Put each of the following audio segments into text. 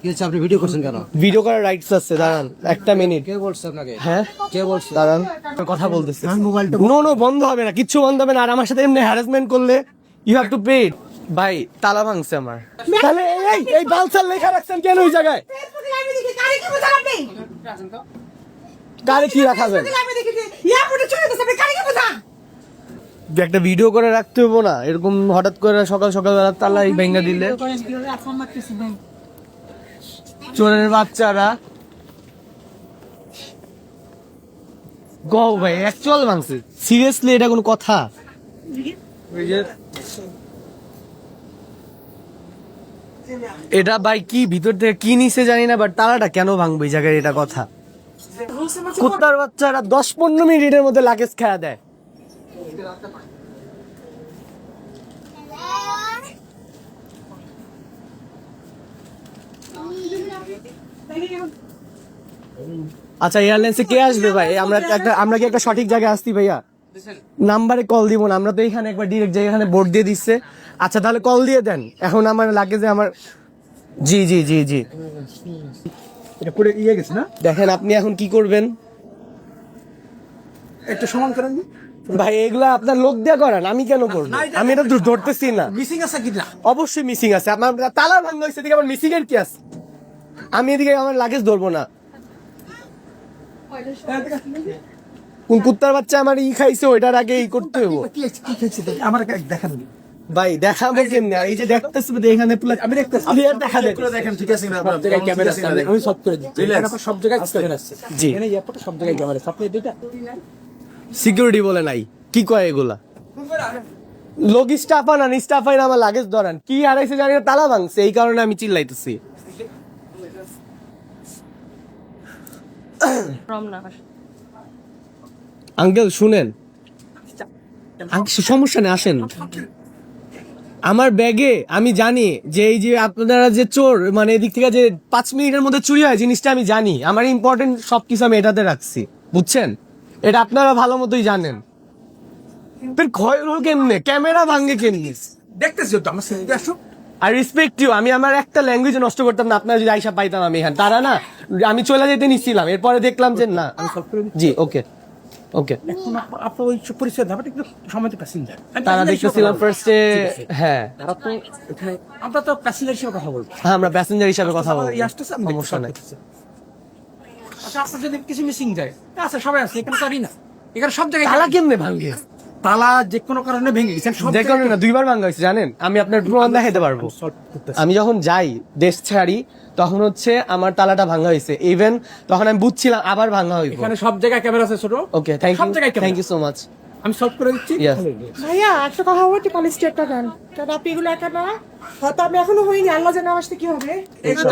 কি হচ্ছে আপনি ভিডিও করছেন কেন? ভিডিও করার রাইটস আছে দাঁড়ান একটা মিনিট কে বলছে আপনাকে? হ্যাঁ? কে বলছে? দাঁড়ান। কথা বলতেছি। নো নো বন্ধ হবে না কিচ্ছু বন্ধ হবে না আর আমার সাথে এমনি হ্যারাসমেন্ট করলে ইউ হ্যাভ টু পে ভাই তালা ভাঙছে আমার। তাহলে এই এই বালসার লেখা রাখছেন কেন ওই জায়গায়? কারে কি রাখাবেন? একটা ভিডিও করে রাখতে হব না এরকম হঠাৎ করে সকাল সকাল বেলা তালা এই ভেঙে দিলে। চোরের বাচ্চারা। গো ভাই অ্যাকচুয়াল ভাঙছে। সিরিয়াসলি এটা কোনো কথা? এটা ভাই কি ভিতর থেকে কি নিছে জানি না বাট তালাটা কেন ভাঙবে এই জায়গায় এটা কথা? কুত্তার বাচ্চারা দশ পনেরো মিনিটের মধ্যে লাগেজ খেয়া দেয়। আচ্ছা এয়ারলাইন্সে কে আসবে ভাই? আমরা একটা আমরা কি একটা সঠিক জায়গায় আসছি ভাইয়া? নাম্বারে কল দিব না আমরা তো এখানে একবার ডিরেক্ট এখানে বোর্ড দিয়ে দিচ্ছে। আচ্ছা তাহলে কল দিয়ে দেন। এখন আমার লাগে যে আমার জি জি জি জি। এটা ইয়ে গেছে না? দেখেন আপনি এখন কি করবেন? একটু সমান করেন ভাই এগুলা আপনার লোক দিয়ে করেন আমি কেন করব? আমি এটা ধরতেছি না। মিসিং আছে অবশ্যই মিসিং আছে। আপনার তালা ভাঙা হয়েছে আমার মিসিং এর কি আছে? আমি এদিকে আমার লাগেজ ধরবো না। কোন কুত্তার বাচ্চা আমার ই খাইছে ওইটার আগে ই করতে হব কি কি খেয়েছি? দেখি আমার দেখান ভাই দেখাবো কেমনি? আর এই যে দেখতেছি এখানে আমি দেখতেছি। ক্লিয়ার দেখা দেখেন ঠিক আছে সব ক্যামেরা আছে আমি সব করে দিচ্ছি। এখানে আপনার সব জায়গায় ক্যামেরা আছে। জি। এখানে এয়ারপোর্টে সব জায়গায় ক্যামেরা আছে। আপনি দুইটা সিকিউরিটি বলে নাই। কি কয় এগুলা? লোক স্টাফ আনান স্টাফ আইন আমার লাগেজ ধরান। কি হারাইছে জানি না তালা ভাঙছে এই কারণে আমি চিল্লাইতেছি। আঙ্কেল, শুনেন। সমস্যা নেই, আসেন। আমার ব্যাগে, আমি জানি যে এই যে আপনারা যে চোর মানে এদিক থেকে যে পাঁচ মিনিটের মধ্যে চুরি হয়, জিনিসটা আমি জানি। আমার ইম্পর্টেন্ট সবকিছু আমি এটাতে রাখছি। বুঝছেন? এটা আপনারা ভালো মতোই জানেন। ক্ষয় হলো কেমনে? ক্যামেরা ভাঙ্গে কেমনে? দেখতেছি তো, আমার আসো আর রেসপেক্ট ইউ আমি আমার একটা ল্যাঙ্গুয়েজ নষ্ট করতাম না। আপনারা যদি আইসা পাইতাম আমি এখানে। তারা না আমি চলে যেতে নিচ্ছিলাম। এরপরে দেখলাম যে না আমি সলভ করে দিচ্ছি। জি ওকে ওকে এখন আপনার ওই পরিচয় দেবেন একটু সময় তো প্যাসেঞ্জার তারা দেখতেছিলাম ফার্স্টে হ্যাঁ। তারা তো এখানে আমরা তো প্যাসেঞ্জার হিসেবে কথা বলব হ্যাঁ আমরা প্যাসেঞ্জার হিসাবে কথা বলব। এই আসতেছে সমস্যা নাই। আচ্ছা আপনার যদি কিছু মিসিং যায় আচ্ছা সবাই আছে এখানে পারি না। এখানে সব জায়গায় তালা কেমনে ভাঙ্গে তালা যে কোনো কারণে ভেঙে গেছে। সব যে কারণে না দুইবার ভাঙ্গা হয়েছে জানেন? আমি আপনার প্রমাণ দেখাইতে পারব। আমি যখন যাই দেশ ছাড়ি তখন হচ্ছে আমার তালাটা ভাঙ্গা হয়েছে। ইভেন তখন আমি বুঝছিলাম আবার ভাঙ্গা হইব। এখানে সব জায়গায় ক্যামেরা আছে ছোট। ওকে থ্যাংক সব ইউ জায়গায় থ্যাংক ইউ সো মাচ আমি সলভ করে দিচ্ছি। ভাইয়া একটা কথা বলতে কলেজ স্টেপটা দেন। কারণ আপনি এগুলো একা না? হয়তো আমি এখনও হইনি আল্লাহ জানে আমার কি হবে।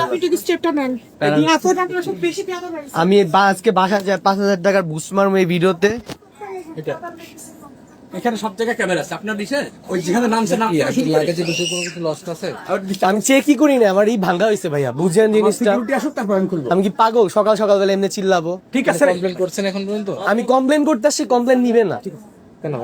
আপনি যদি স্টেপটা নেন? বেশি আমি আজকে বাসা যায় পাঁচ হাজার টাকার বুস্ট মারবো এই ভিডিওতে এটা। এখানে সব জায়গায় ক্যামেরা আছে। আপনার দিছে ওই যেখানে নামছে নাম লাগেজে বেশি কোনো কিছু লস্ট আছে? আমি চেকই করি না? আমার এই ভাঙা হয়েছে ভাইয়া বুঝেন জিনিসটা। সিকিউরিটি আসুক তারপর আমি খুলবো। আমি কি পাগল? সকাল সকাল বেলা এমনি চিল্লাবো? ঠিক আছে কমপ্লেন করছেন এখন পর্যন্ত? আমি কমপ্লেন করতে আসছি কমপ্লেন নিবে না। কেন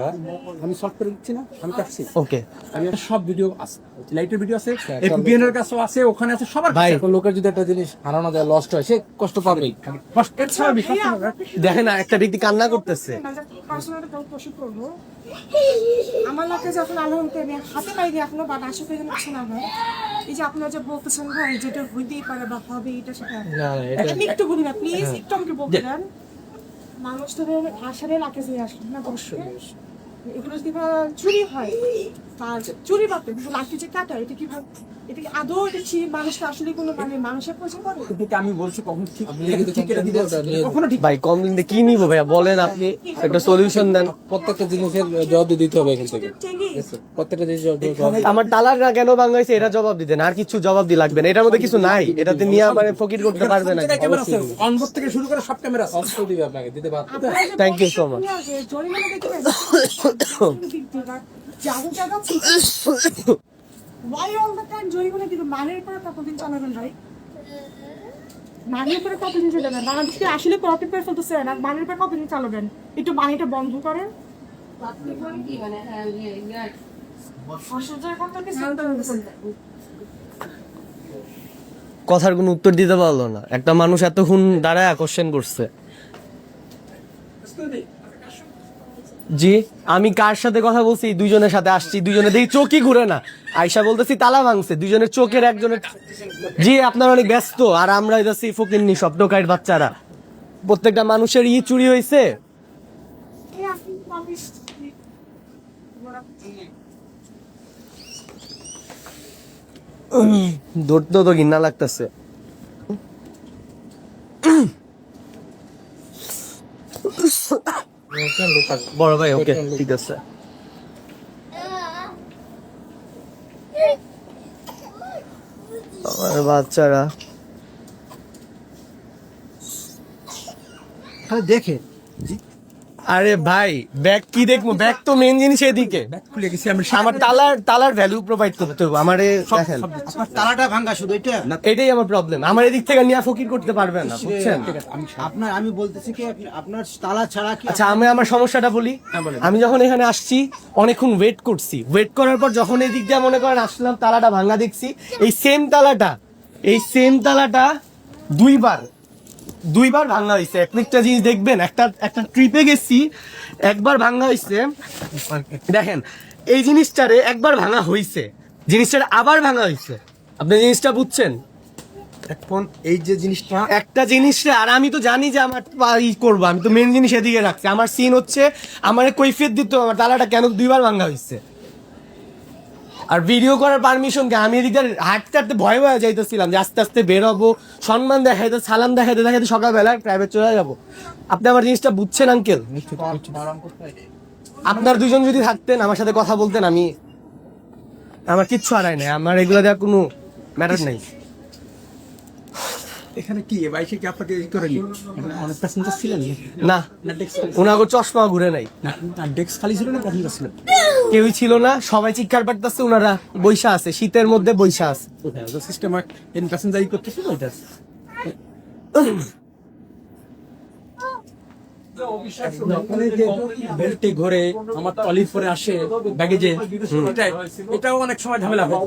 আমি করে দিচ্ছি না আমি কাটছি। ওকে আমি সব ভিডিও আছে লাইটের ভিডিও আছে এফবিএন এর কাছেও আছে ওখানে আছে সবার ভাই। লোকের যদি একটা জিনিস হারানো যায় লস্ট হয় সে কষ্ট পাবেই। কষ্ট এটা স্বাভাবিক। দেখেন না একটা ব্যক্তি কান্না করতেছে। আমার লাগে যখন আলহামদুলিল্লাহ আমি হাতে পাইনি এখনও বা আসলে এখানে কিছু না হয় এই যে আপনারা যে বলতেছেন ভাই যেটা হইতেই পারে বা হবে এটা সেটা। না না এটা আমি একটু বলি না প্লিজ একটু আমাকে বলতে দেন। মানুষ তো ধরুন আশারে লাগে যে আসলে না? অবশ্যই এগুলো যদি চুরি হয় তার চুরি বাপে লাঠি যে কাটা এটা কি ভাব এটা কি আদৌ এটা মানুষটা আসলে কোনো মানে মানুষের পয়সা করে কিন্তু আমি বলছি কখন ঠিক ঠিক এটা দেন, কখনো ঠিক ভাই কমপ্লেন কি নিব ভাইয়া? বলেন আপনি একটা সলিউশন দেন। প্রত্যেকটা জিনিসের জবাব দিতে হবে এখান থেকে। প্রত্যেকটা জিনিস জবাব আমার তালাকটা কেন ভাঙা হয়েছে এটা জবাব দিতেন? আর কিছু জবাব দিয়ে লাগবে না। এটার মধ্যে কিছু নাই। এটাতে নিয়ে আমার ফকির করতে পারবে না থেকে শুরু করে সব ক্যামেরা দিবে আপনাকে দিতে পারবে Thank you so much. জরিমানা দিতে জাদু জাদা Why all the time জরিমানা দিতে মানের কতদিন চালাবেন ভাই? মানের উপরে কতদিন চালাবেন? বাংলাদেশকে আসলে প্রফিট করে ফেলতেছেন আর মানের উপরে কতদিন চালাবেন? একটু মানিটা বন্ধ করেন। কথার কোনো উত্তর দিতে পারল না। একটা মানুষ এতক্ষণ দাঁড়ায় কোশ্চেন করছে। জি, আমি কার সাথে কথা বলছি? দুইজনের সাথে আসছি, দুইজনে দেখি চোখই ঘুরে না। আয়সা বলতেছি, তালা ভাঙছে। দুইজনের চোখের একজনের জি, আপনারা অনেক ব্যস্ত, আর আমরা এদাছি ফকিরনি স্বপ্নকারীর বাচ্চারা। প্রত্যেকটা মানুষের ই চুরি হয়েছে মানুষ তো ঘৃণা লাগতেছে। বড় ভাই ওকে ঠিক আছে। আমার বাচ্চারা। দেখে। আরে ভাই ব্যাগ কি দেখব? ব্যাগ তো মেন জিনিস এদিকে। খুলে গেছি আমি আমার তালার তালার ভ্যালু প্রোভাইড করতে হবে আমারে দেখেন। তালাটা ভাঙ্গা শুধু এটা এটাই আমার প্রবলেম আমার এদিক থেকে নিয়ে ফকির করতে পারবেন না বুঝছেন? আপনার আমি বলতেছি কি আপনার তালা ছাড়া কি আচ্ছা আমি আমার সমস্যাটা বলি। আমি যখন এখানে আসছি অনেকক্ষণ ওয়েট করছি। ওয়েট করার পর যখন এই দিক দিয়ে মনে করেন আসলাম তালাটা ভাঙা দেখছি এই সেম তালাটা এই সেম তালাটা দুইবার দুইবার ভাঙা হয়েছে একটা জিনিস দেখবেন একটা একটা ট্রিপে গেছি একবার ভাঙা হয়েছে দেখেন এই জিনিসটারে একবার ভাঙা হয়েছে জিনিসটারে আবার ভাঙা হয়েছে আপনি জিনিসটা বুঝছেন? এখন এই যে জিনিসটা একটা জিনিস আর আমি তো জানি যে আমার ই করব আমি তো মেন জিনিস এদিকে রাখছি। আমার সিন হচ্ছে আমার কৈফিয়ত দিত আমার তালাটা কেন দুইবার ভাঙা হয়েছে আর ভিডিও করার পারমিশন কে? আমি এদিকে হাঁটতে হাঁটতে ভয় ভয়ে যাইতেছিলাম যে আস্তে আস্তে বেরোবো সম্মান দেখাইতে সালাম দেখাইতে দেখাইতে সকালবেলা প্রাইভেট চলে যাব। আপনি আমার জিনিসটা বুঝছেন আঙ্কেল আপনার দুজন যদি থাকতেন আমার সাথে কথা বলতেন আমি আমার কিচ্ছু হারাই নাই আমার এগুলো দেওয়ার কোনো ম্যাটার নেই। এখানে কি? বাইশে কি আপনাকে ই করেনি? অনেক প্যাসেঞ্জার ছিলেন না না ডেস্ক ওনাকে চশমা ঘুরে নাই। না ডেস্ক খালি ছিল না প্যাসেঞ্জার ছিল? কেউই ছিল না সবাই চিৎকার পাঠতেছে ওনারা বৈশা আছে শীতের মধ্যে বৈশা আছে। সিস্টেম এন প্যাসেঞ্জারই করতেছিল বেল্টে ঘরে আমার টলির পরে আসে ব্যাগেজে এটাও অনেক সময় ঝামেলা হয়।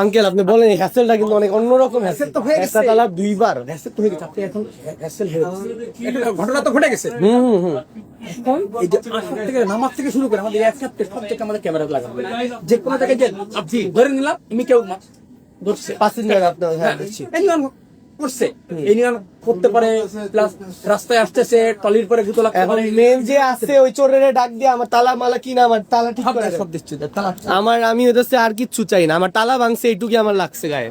আঙ্কেল আপনি বলেন এই হ্যাসেলটা কিন্তু অনেক অন্যরকম হ্যাসেল তো হয়ে গেছে। তালা দুইবার। হ্যাসেল তো হয়ে গেছে। আপনি এখন হ্যাসেল হয়ে এটা ঘটনা তো ঘটে গেছে। হুম হুম হুম। এই যে আসার থেকে নামার থেকে শুরু করে আমাদের এক সব থেকে আমাদের ক্যামেরা লাগানো যে কোনো জায়গায় যে ধরে নিলাম আমি কেউ ধরছে। আপনার হ্যাঁ দেখছি। করছে। এই নিয়ম করতে পারে প্লাস রাস্তায় আসতেছে টলির পরে জুতো লাগতে পারে। মেন যে আছে ওই চোরের ডাক দিয়ে আমার তালা মালা কিনা আমার তালা ঠিক করে সব দিচ্ছে তালা আমার আমি হচ্ছে আর কিচ্ছু চাই না। আমার তালা ভাঙছে এইটুকুই আমার লাগছে গায়ে।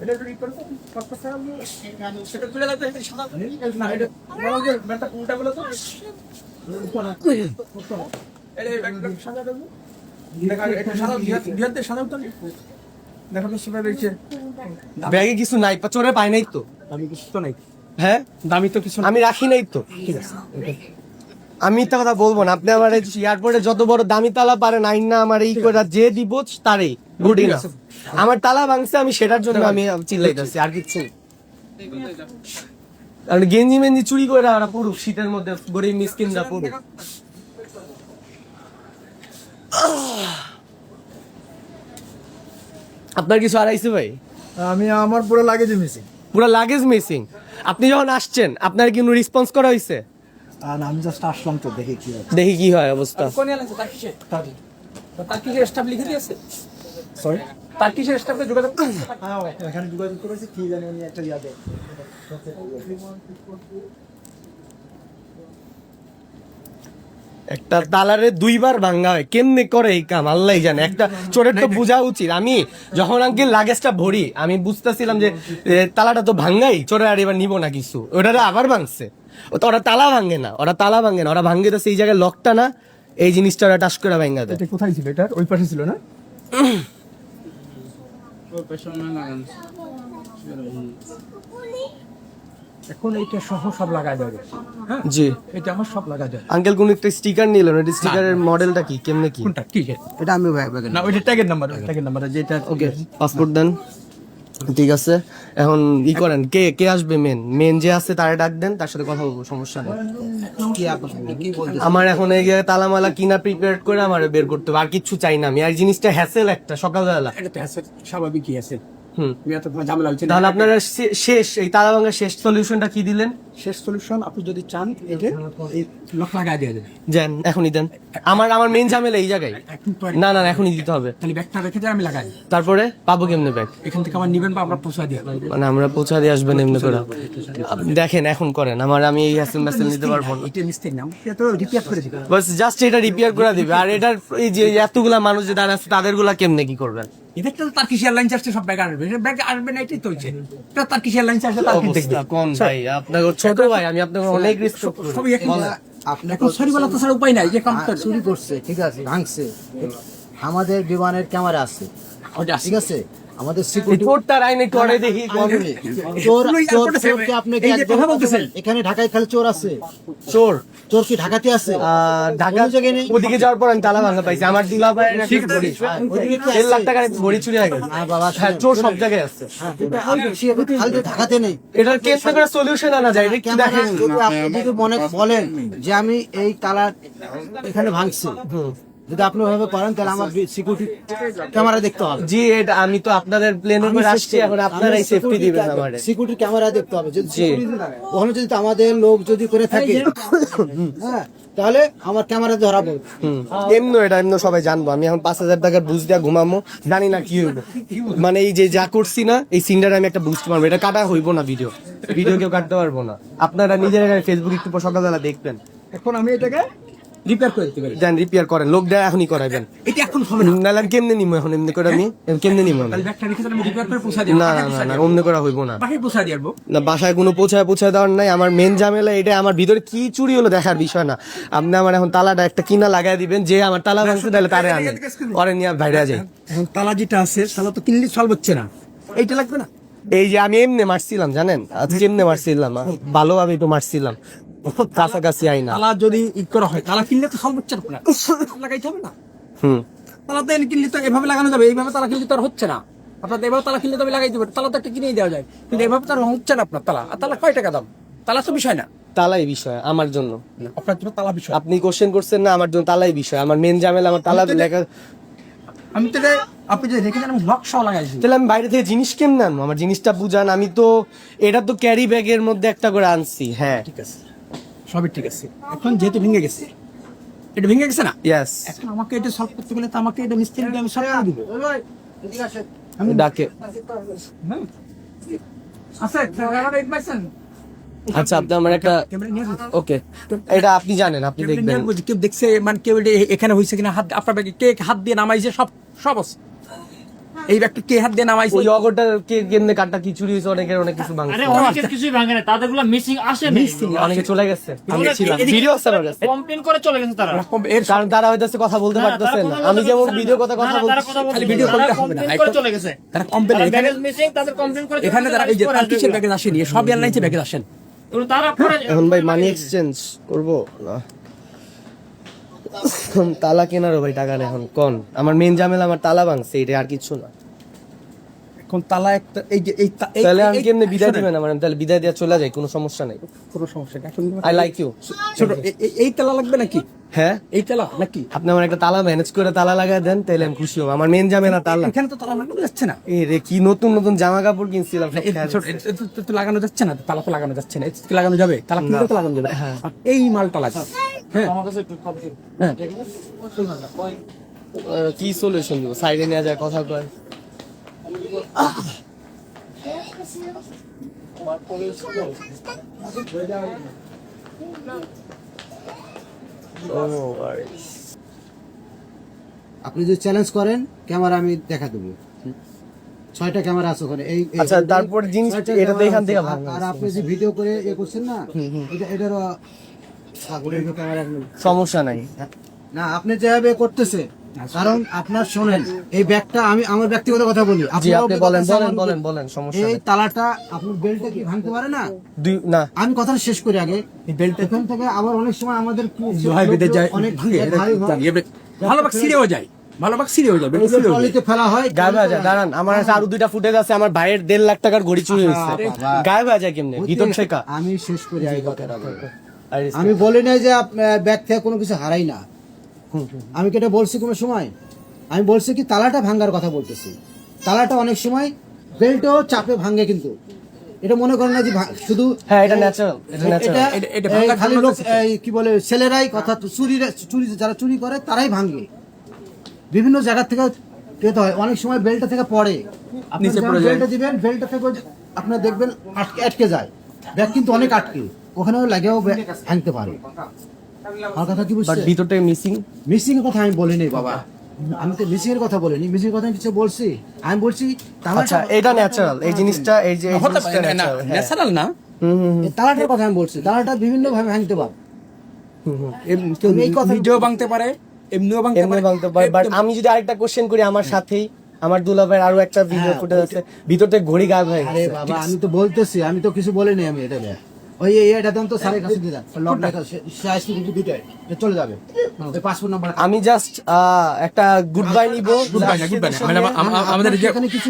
এটা ব্যাগে কিছু নাই চোরে পায় নাই তো। আমি কিছু তো নাই। হ্যাঁ? দামি তো কিছু আমি রাখি নাই তো। ঠিক আছে। আমি মিথ্যা কথা বলব না আপনি আমার এয়ারপোর্টে যত বড় দামি তালা পারে আইন না আমার এই করে যে দিব তারই। গুডি না আমার তালা ভাঙছে আমি সেটার জন্য আমি চিল্লাইতেছি আর কিছু না। কারণ গেঞ্জি মেঞ্জি চুরি করে ওরা পড়ুক শীতের মধ্যে গরিব মিসকিনরা পড়ুক। আপনার কিছু হারাইছে ভাই? আমি আমার পুরো লাগেজ মিসিং পুরো লাগেজ মিসিং আপনি যখন আসছেন আপনার কি কোনো রেসপন্স করা হয়েছে আর আমি জাস্ট আসলাম তো দেখে কি আছে দেখি কি হয় অবস্থা। কোন এলাকা তার কিসে তার কিসের স্টাফ লিখে দিয়েছে? সরি তার কিসের স্টাফে যোগাযোগ? হ্যাঁ এখানে যোগাযোগ করেছি কি জানি উনি একটা ইয়াদে একটা তালারে দুইবার ভাঙ্গা হয়। কেমনে করে এই কাম? আল্লাহ জানে। একটা চোরের তো বোঝা উচিত। আমি যখন আঙ্কেল লাগেজটা ভরি আমি বুঝতেছিলাম যে এ, তালাটা তো ভাঙ্গাই চোরের আর এবার নিব না কিছু। ওটা আবার ভাঙছে। ও তো ওরা তালা ভাঙে না ওরা তালা ভাঙে না। ওরা ভাঙ্গে তো সেই জায়গায় লকটা না এই জিনিসটা ওরা টাস করে ভাঙ্গা দেয়। এটা কোথায় ছিল? এটা ওই পাশে ছিল না? এখন এইটা সহ সব লাগা যাবে হ্যাঁ? জি। এটা আমার সব লাগা যায় আঙ্কেল কোন একটা স্টিকার নিলেন? ওই স্টিকারের মডেলটা কি? কেমনে কি? কোনটা? কি এটা আমি ভাই না ওইটা ট্যাগের নাম্বার ট্যাগের নাম্বার যেটা ওকে পাসপোর্ট দেন। ঠিক আছে। এখন ই করেন কে কে আসবে মেন মেন যে আছে তারে ডাক দেন তার সাথে কথা বলব সমস্যা নেই। কি আপনি কি বলতে আমার এখন এই তালামালা কিনা প্রিপেয়ার করে আমার বের করতে হবে। আর কিচ্ছু চাই না আমি। আর জিনিসটা হ্যাসেল একটা সকালবেলা। এটা তো আছে ঝামেলা হচ্ছে। তাহলে আপনারা শেষ এই তালা ভাঙার শেষ সলিউশনটা কি দিলেন? শেষ সলিউশন আপনি যদি চান এটা এই লক লাগাই দিয়ে দেন। এখনই দেন। আমার আমার মেন ঝামেলা এই জায়গায়। না না না, এখনই দিতে হবে। তাহলে ব্যাগটা রেখে আমি লাগাই। তারপরে পাবো কেমনে ব্যাগ? এখান থেকে আমার নিবেন বা আমরা পৌঁছা দিয়ে মানে আমরা পৌঁছা দিয়ে আসবেন এমনি করে। দেখেন এখন করেন। আমার আমি এই হ্যাসেল ম্যাসেল নিতে পারব না। এটা মিস্ত্রির নাম এটা তো রিপেয়ার করে বাস জাস্ট এটা রিপেয়ার করে দিবে। আর এটার এই যে এতগুলা মানুষ যে দাঁড়া আছে তাদেরগুলা কেমনে কি করবেন? তো এয়ারলাইন্স আসছে সব ব্যাগ আসবে ব্যাগ আসবে না এটাই তো হচ্ছে এটা এয়ারলাইন্স দেখবে। কোন ভাই? আপনাকে ছোট ভাই আমি আপনাকে অনেক রেসপেক্ট করি। সবই এখন সরি বলা তো স্যার উপায় নাই যে কাম হ্যাঁ, চুরি করছে ঠিক আছে ভাঙছে। আমাদের বিমানের ক্যামেরা আছে। ঠিক আছে? আমাদের এই আইনে করে দেখি। চোর চোর এয়ারপোর্টে আপনি কি এই যে একদম- কথা বলতেছেন। এখানে ঢাকায় খালি চোর আছে? চোর। চোর কি ঢাকাতে আছে? ঢাকা জায়গায় নেই? ওদিকে যাওয়ার পর আমি তালা ভাঙা পাইছি। আমার দিলা ভাই ঠিক আছে। দেড় লাখ টাকার ভরি চুরি হয়ে গেছে। হ্যাঁ, বাবা, হ্যাঁ চোর সব জায়গায় আছে। হ্যাঁ, খালি ঢাকাতে নেই। এটার কেস করে সলিউশন আনা যায়। এটা কি দেখেন। আপনি যদি মনে বলেন যে আমি এই তালা এখানে ভাঙছি। যদি আপনি ওইভাবে করেন তাহলে আমার সিকিউরিটি ক্যামেরা দেখতে হবে। জি এটা আমি তো আপনাদের প্লেনের উপর আসছি এখন আপনারাই সেফটি দিবেন আমারে। সিকিউরিটি ক্যামেরা দেখতে হবে। যদি ওখানে যদি আমাদের লোক যদি করে থাকে হ্যাঁ তাহলে আমার ক্যামেরা এমনি এটা এমনি সবাই জানব। আমি এখন পাঁচ হাজার টাকার বুঝ দিয়া ঘুমামো জানি না কি হইব। মানে এই যে যা করছি না এই সিনটার আমি একটা বুঝতে পারব এটা কাটা হইব না ভিডিও ভিডিও কেউ কাটতে পারব না। আপনারা নিজেরা ফেসবুক একটু সকালবেলা দেখবেন। এখন আমি এটাকে রিপেয়ার করে দিতে পারি। দেন রিপেয়ার করেন লোক দেয় এখনই করাইবেন এটা এখন হবে না। নাহলে কেমনে নিমো এখন? এমনি করে আমি কেমনে নিমো আমি? ব্যাগটা রেখে আমি রিপেয়ার করে পৌঁছা দিই না না না না করা হইব না। বাকি পৌঁছা দিয়ে না বাসায় কোনো পৌঁছায় পৌঁছায় দেওয়ার নাই। আমার মেন ঝামেলা এটা আমার ভিতরে কি চুরি হলো দেখার বিষয় না। আপনি আমার এখন তালাটা একটা কিনা লাগাই দিবেন যে আমার তালা ভাঙছে তাহলে তারে আনেন। অরে নিয়ে বাইরে যাই। এখন তালা যেটা আছে তালা তো কিনলে সলভ হচ্ছে না। এইটা লাগবে না? এই যে আমি এমনি মারছিলাম জানেন? আজকে এমনি মারছিলাম। ভালোভাবে একটু মারছিলাম। কাছাকাছি আই না। তালা যদি ই করা হয় তালা কিনলে তো না লাগাইতে হবে না। হুম। তালা তো কিনলে তো এভাবে লাগানো যাবে এইভাবে তালা কিনলে তো আর হচ্ছে না। আপনার এভাবে তালা কিনলে তো আমি লাগাই দেবো তালা তো একটা কিনেই দেওয়া যায়। কিন্তু এভাবে তো আর হচ্ছে না আপনার তালা। আর তালা কয় টাকা দাম? তালা তো বিষয় না। তালাই বিষয় আমার জন্য। আপনার জন্য তালা বিষয়। আপনি কোশ্চেন করছেন না আমার জন্য তালাই বিষয়। আমার মেন ঝামেলা আমার তালা লেখা আমি তো আপনি যে রেখে দেন আমি লক সহ লাগাইছি তাহলে আমি বাইরে থেকে জিনিস কেমনে আনব? আমার জিনিসটা বুঝান আমি তো এটা তো ক্যারি ব্যাগের মধ্যে একটা করে আনছি। হ্যাঁ। ঠিক আছে। সবই ঠিক আছে এখন যেহেতু ভেঙে গেছে এটা ভেঙে গেছে না ইয়াস এখন আমাকে এটা সলভ করতে গেলে তো আমাকে এটা মিস্ত্রিকে আমি সলভ করে দিব আমি ডাকে হ্যাঁ আচ্ছা আচ্ছা আপনি আমার একটা। ওকে এটা আপনি জানেন আপনি দেখবেন কেউ দেখছে মানে কেউ এখানে হয়েছে কিনা হাত আপনার ব্যাগে কে হাত দিয়ে নামাইছে সব সব আছে। এই ব্যাগটা কে হাত দিয়ে নামাইছে? ওই অগরটা কে কেমনে কাটটা কি চুরি হয়েছে অনেকের অনেক কিছু ভাঙছে। আরে অনেকের কিছুই ভাঙে না তাদেরগুলো মিসিং আসে অনেকে চলে গেছে। আমি ছিলাম। ভিডিও আছে আমার কাছে। কমপ্লেন করে চলে গেছে তারা। এর কারণ তারা হয়তো কথা বলতে পারতেছে না আমি যেমন ভিডিও কথা কথা বলছি খালি ভিডিও করলে হবে না। করে চলে গেছে। তারা তারা এখানে- missing, তাদের complain করে এখানে তারা এই যে তার কিসের ব্যাগে আসেনি সব এয়ারলাইন্সে ব্যাগে আসেন। এখন ভাই মানি এক্সচেঞ্জ করব? না। তালা কেনারও ভাই টাকা নেই এখন কোন। আমার মেন ঝামেলা আমার তালা ভাঙছে এটা আর কিছু না। এখন তালা একটা এই যে এই তাহলে আমি কেমনে বিদায় দিবেন আমার? তাহলে বিদায় দেওয়া চলে যায় কোনো সমস্যা নাই। কোনো সমস্যা নেই। আই লাইক ইউ ছোট এই তালা লাগবে নাকি? হ্যাঁ? এই তালা নাকি? আপনি আমার একটা তালা ম্যানেজ করে তালা লাগাই দেন তাহলে আমি খুশি হব। আমার মেন ঝামেলা তালা। এখানে তো তালা লাগানো যাচ্ছে না। এ রে কি নতুন নতুন জামা কাপড় কিনছিলাম এই তো লাগানো যাচ্ছে না তালা তো লাগানো যাচ্ছে না। কি লাগানো যাবে তালা কিনলে তো লাগানো যাবে। হ্যাঁ। এই মালটা লাগবে। হ্যাঁ। হ্যাঁ। কি সলিউশন দিব? সাইডে নিয়ে যায় কথা কয়। ভাই আপনি যদি চ্যালেঞ্জ করেন ক্যামেরা আমি দেখা দেবো। ছয়টা ক্যামেরা আছে ওখানে। এই আচ্ছা, তারপর জিনিস- এটা তো এখান থেকে। আর- আপনি যে ভিডিও করে এ করছেন না এটা এটারও ক্যামেরা সমস্যা নাই। না আপনি যেভাবে করতেছে কারণ আপনার শোনেন এই ব্যাগটা আমি আমার ব্যক্তিগত কথা বলি। আপনি বলেন বলেন বলেন বলেন সমস্যা এই তালাটা আপনার বেল্টটা কি ভাঙতে পারে না? দুই না। আমি কথাটা শেষ করি আগে। এই এখান থেকে আবার অনেক সময় আমাদের বেঁধে যায় অনেক ভাঙে হয়। ভালো যায় হয়ে হয়ে যাবে। ফেলা হয় গায়েব হয়ে যায় দাঁড়ান আমার কাছে আরও দুইটা ফুটেজ আছে আমার ভাইয়ের দেড় লাখ টাকার ঘড়ি চুরি হয়েছে। গায়েব হয়ে যায় কেমনে? ভিতর থেকে আমি শেষ করি আমি বলি নাই যে ব্যাগ থেকে কোনো কিছু হারাই না। আমি কি এটা বলছি কোনো সময়? আমি বলছি কি তালাটা ভাঙ্গার কথা বলতেছি। তালাটা অনেক সময় বেল্টও চাপে ভাঙে কিন্তু। এটা মনে করেন না যে শুধু হ্যাঁ এটা ন্যাচারাল এটা খালি লোক কি বলে ছেলেরাই কথা চুরি চুরি যারা চুরি করে তারাই ভাঙে। বিভিন্ন জায়গা থেকে পেতে হয়। অনেক সময় বেল্টটা থেকে পড়ে। আপনি নিচে পড়ে যায়। বেল্টটা দিবেন বেল্টটা থেকে আপনার দেখবেন আটকে আটকে যায়। ব্যাগ কিন্তু অনেক আটকে। ওখানেও লাগেও ব্যাগ ভাঙতে পারে। বাট ভিতরটা মিসিং মিসিং কথা আমি বলিনি বাবা। আমি তো মিসিং এর কথা বলিনি। মিসিং এর কথা কিছু বলছি। আমি বলছি আচ্ছা এটা ন্যাচারাল এই জিনিসটা এই যে হ্যাঁ। ন্যাচারাল না। হুম, হুম, এই তালাটার কথা আমি বলছি। তালাটা বিভিন্ন ভাবে ভাঙতে পারে। নিজেও ভাঙতে পারে এমনিও ভাঙতে পারে। বাট আমি যদি আরেকটা কোশ্চেন করি আমার সাথেই আমার দুলাভাইয়ের আরও একটা ভিডিও ফুটেজ আছে। ভিতর থেকে ঘড়ি গায়েব হয়ে আরে গেছে। বাবা আমি তো বলতেছি আমি তো কিছু বলিনি আমি এটা। ওই এটা দেন তো স্যারের কাছে দিয়ে দেন। লক লেখা কিন্তু দুইটাই চলে যাবে। পাসপোর্ট নাম্বার আমি জাস্ট একটা গুড বাই নিব গুড বাই গুড বাই আমাদের এখানে কিছু